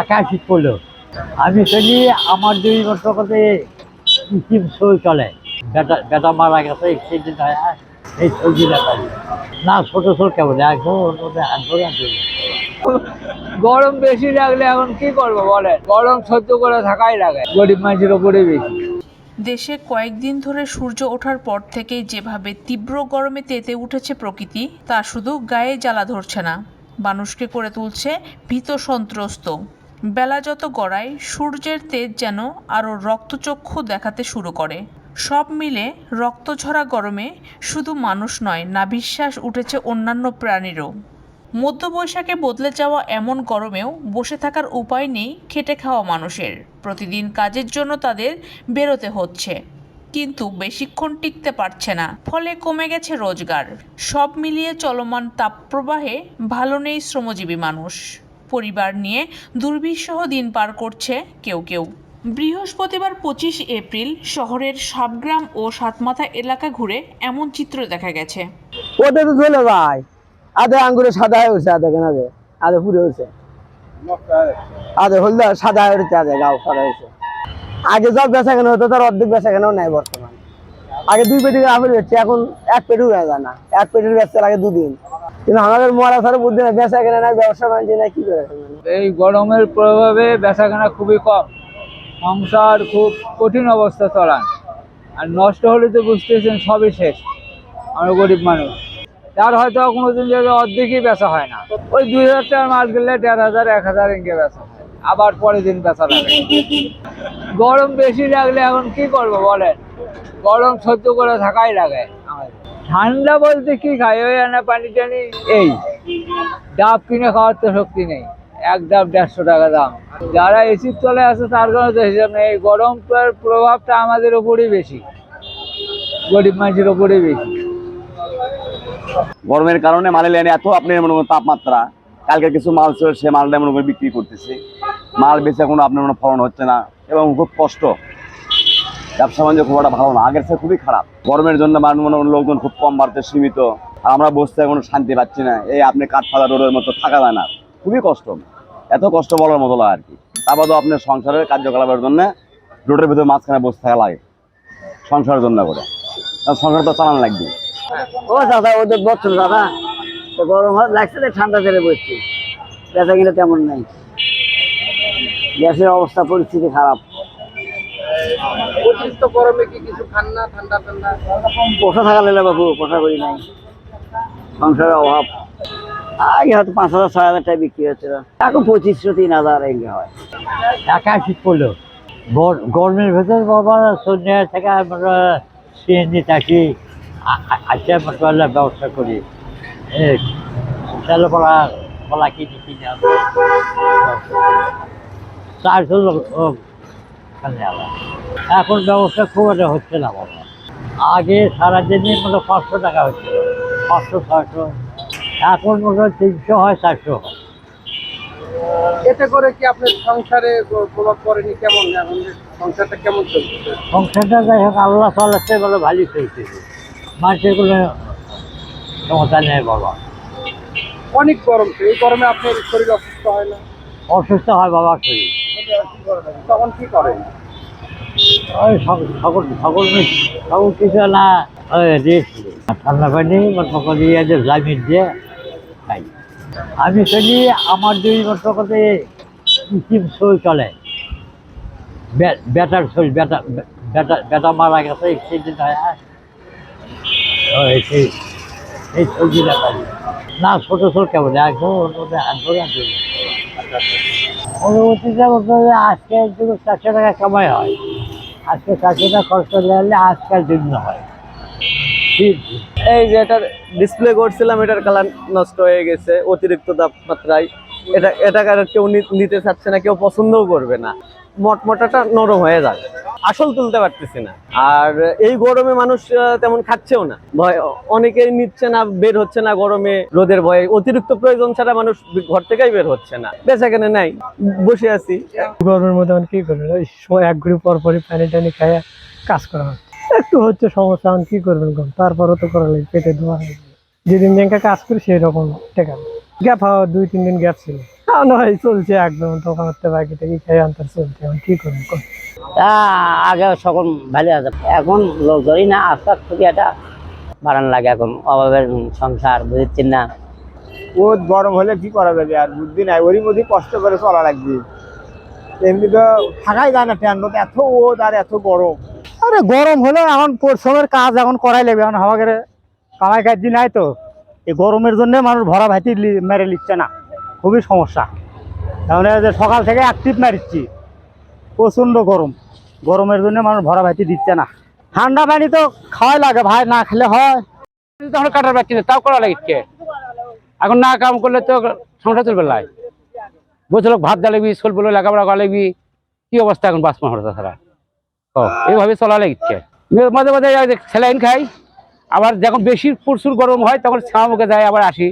একা শীত পড়ল। আমি চলি আমার দুই বছর করতে স্কিম সই চলে। বেটা বেটা মারা গেছে এক্সিডেন্ট হয় এই সবজি দেখা না ছোটো ছোট কেমন? একদম ওর মধ্যে হাত ধরে। গরম বেশি লাগলে এখন কি করব বলেন? গরম সহ্য করে থাকাই লাগে গরিব মানুষের ওপরে বেশি। দেশে কয়েকদিন ধরে সূর্য ওঠার পর থেকেই যেভাবে তীব্র গরমে তেতে উঠেছে প্রকৃতি তা শুধু গায়ে জ্বালা ধরছে না। মানুষকে করে তুলছে ভীত সন্ত্রস্ত। বেলা যত গড়ায়, সূর্যের তেজ যেন আরও রক্তচক্ষু দেখাতে শুরু করে। সব মিলে রক্তঝরা গরমে শুধু মানুষ নয় নাভিশ্বাস উঠেছে অন্যান্য প্রাণীরও। মধ্য বৈশাখে বদলে যাওয়া এমন গরমেও বসে থাকার উপায় নেই খেটে খাওয়া মানুষের। প্রতিদিন কাজের জন্য তাদের বেরোতে হচ্ছে। কিন্তু বেশিক্ষণ টিকতে পারছে না। ফলে কমে গেছে রোজগার। সব মিলিয়ে চলমান তাপপ্রবাহে ভালো নেই শ্রমজীবী মানুষ। পরিবার নিয়ে দুর্বিষহ দিন পার করছে কেউ কেউ। বৃহস্পতিবার পঁচিশ এপ্রিল শহরের সাবগ্রাম ও সাতমাথা এলাকা ঘুরে এমন চিত্র দেখা গেছে। ওটা তো চলে যায় আধে আঙ্গুরে সাদা হয়ে উঠছে আধে কেন আধে আধে হলদে সাদা হয়ে উঠছে গাও সাদা হয়েছে আগে সব বেচা কেন হতো, তার অর্ধেক বেচা কেন নেই বর্তমান। আগে দুই পেটি আপেল বেচছে, এখন এক পেটিও বেচা না। এক পেটির বেচতে লাগে দুদিন। কিন্তু আমাদের মরা সারা বুদ্ধি না বেচা কেনা নাই, ব্যবসা বাণিজ্য নাই, কি করে এই গরমের প্রভাবে বেচাকেনা খুবই কম। সংসার খুব কঠিন অবস্থা চলান আর নষ্ট হলে তো বুঝতেছেন সবই শেষ, আমরা গরিব মানুষ। তার হয়তো কোনোদিন যদি অর্ধেকই বেচা হয় না। ওই দুই হাজার টাকার মাল গেলে দেড় হাজার, এক হাজার ইনকে বেচা আবার পরের দিন বেচা লাগে। গরম বেশি লাগলে এখন কি করব বলেন? গরম সহ্য করে থাকাই লাগে ঠান্ডা বলতে কি খাই? ওই না পানি টানি, এই। ডাব কিনে খাওয়ার তো শক্তি নেই। এক ডাব দেড়শো টাকা দাম। যারা এসির তলে আছে, তার কোনো তো হিসাব নেই। এই গরমটার প্রভাবটা আমাদের ওপরেই বেশি। গরিব মানুষের ওপরেই বেশি। গরমের কারণে মালের লাইনে এত আপনার মনে করেন তাপমাত্রা। কালকে কিছু মাল ছিল, সে মালটা মনে করে বিক্রি করতেছে। মাল বেচে কোনো আপনার মনে ফলন হচ্ছে না। এবং খুব কষ্ট। ব্যবসা বাণিজ্য খুব একটা ভালো না। আগের চেয়ে খুবই খারাপ। গরমের জন্য মানুষ লোকজন খুব কম বাড়তে সীমিত। আর আমরা বসতে কোনো শান্তি পাচ্ছি না। এই আপনি কাঠফালা রোডের মতো থাকা যায় না। খুবই কষ্ট। এত কষ্ট বলার মতো না আর কি। তারপর আপনার সংসারের কার্যকলাপের জন্য রোডের ভিতরে মাঝখানে বসে থাকা লাগে। সংসারের জন্য করে। সংসার তো চালান লাগবে। ও দাদা ওদের দাদা। তো গরম লাগছে ঠান্ডা তেলে বসছি। বেচা কিনা তেমন নাই। গ্যাসের অবস্থা পরিস্থিতি খারাপ। অতিরিক্ত গরমে কি কিছু খান না? ঠান্ডা ঠান্ডা? পোষা থাকা লেলে বাবু পোষা করি নাই। সংসারের অভাব। আগে হয়তো পাঁচ হাজার ছয় হাজার টাকা বিক্রি হচ্ছিল। এখন পঁচিশশো তিন হাজার এগুলো হয়। একা শীত পড়ল গর- গরমের ভেতর বাবা সন্ধ্যা থেকে আমরা সিএনজি থাকি। আসে মশলা ব্যবস্থা করি। তেল পড়া কলা কিনে কিনে চারশো এখন ব্যবস্থা খুব একটা হচ্ছে না বাবা। আগে সারাদিনে মতো পাঁচশো টাকা হচ্ছিল পাঁচশো ছয়শো। এখন মনে হয় তিনশো হয় চারশো হয়। এতে করে কি আপনার সংসারে প্রভাব পড়েনি? কেমন? সংসারটা কেমন চলছে? সংসারটা যাই হোক আল্লাহ চালাচ্ছে বলে ভালোই চলছে। মানুষের কোনো ক্ষমতা নেই বাবা। অনেক গরম। এই গরমে আপনার শরীর অসুস্থ হয় না? অসুস্থ হয় বাবার শরীর। তখন কি করেন? কিছু না। ঠান্ডা পানি দিয়ে যে জামিন দিয়ে খাই। আমি চলি আমার দুই বছর করতে স্কিম সই চলে। বে- বেটার সই বেটা বেটা বেটা মারা গেছে হয় আর এই সবজিটা পাই। না ছোটো ছোট কেমন? একদম হাত পরবর্তীতে বলতে আজকে যদি চারশো টাকা কামাই হয়, আজকে চারশো টাকা খরচ করলে হলে আজকাল জন্য হয়। এই যে এটার ডিসপ্লে করছিলাম, এটার কালার নষ্ট হয়ে গেছে, অতিরিক্ত তাপমাত্রায়। এটা, এটাকে কারোর কেউ নিতে চাচ্ছে না, কেউ পছন্দও করবে না। মটমটাটা নরম হয়ে যায়। আসল তুলতে পারতেছি না। আর এই গরমে মানুষ তেমন খাচ্ছেও না। ভয়, অনেকেই নিচ্ছে না, বের হচ্ছে না গরমে। রোদের ভয়ে অতিরিক্ত প্রয়োজন ছাড়া মানুষ ঘর থেকেই বের হচ্ছে না। বেচা কেনে নাই, বসে আছি। গরমের মধ্যে কি করবেন? এক ঘুরি পর পরই পানি টানি খাইয়া কাজ করা হচ্ছে। একটু হচ্ছে সমস্যা, এখন কি করবেন গম তারপরও তো করা লাগে, পেটে ধোয়া যেদিন ব্যাংকে কাজ করি, সেই রকম টেকা গ্যাপ হওয়া দুই, তিন দিন গ্যাপ ছিল। চলছে একদম। দোকানের বাকি থেকে খেয়ে আনতে চলছে এখন কি করব কর? আগে সকল ভালো আছে এখন লোক ধরি না আস্তে আস্তে বাড়ান লাগে এখন অভাবের সংসার বুঝছেন না? ও গরম হলে কি করা যাবে আর বুদ্ধি নাই ওরই মধ্যে কষ্ট করে চলা লাগবে। এমনি তো থাকাই যায় না ট্যান এত ওদ আর এত গরম। আরে গরম হলে এখন পরিশ্রমের কাজ এখন করাই লাগবে এখন হাওয়া করে কামাই কাজ নাই তো। এই গরমের জন্য মানুষ ভরা ভাইতি লি- মেরে নিচ্ছে না। খুবই সমস্যা। তাহলে যে সকাল থেকে অ্যাক্টিভ মারিচ্ছি। প্রচণ্ড গরম। গরমের জন্য মানুষ ভরা ভাইতি দিচ্ছে না। ঠান্ডা পানি তো খাওয়াই লাগে ভাই, না খেলে হয়। তখন কাটার পাচ্ছি তাও করা লাগিচ্ছে এখন না কাম করলে তো সংসার চলবে লাই বলছিল ভাত দা লাগবি স্কুল বলে লেখাপড়া করা লাগবি। কি অবস্থা এখন বাস মাহর তাছাড়া? ও, এইভাবে চলা লাগিচ্ছে মাঝে মাঝে স্যালাইন খাই। আবার যখন বেশি প্রচুর গরম হয়, তখন ছামুকে যায়, আবার আসি।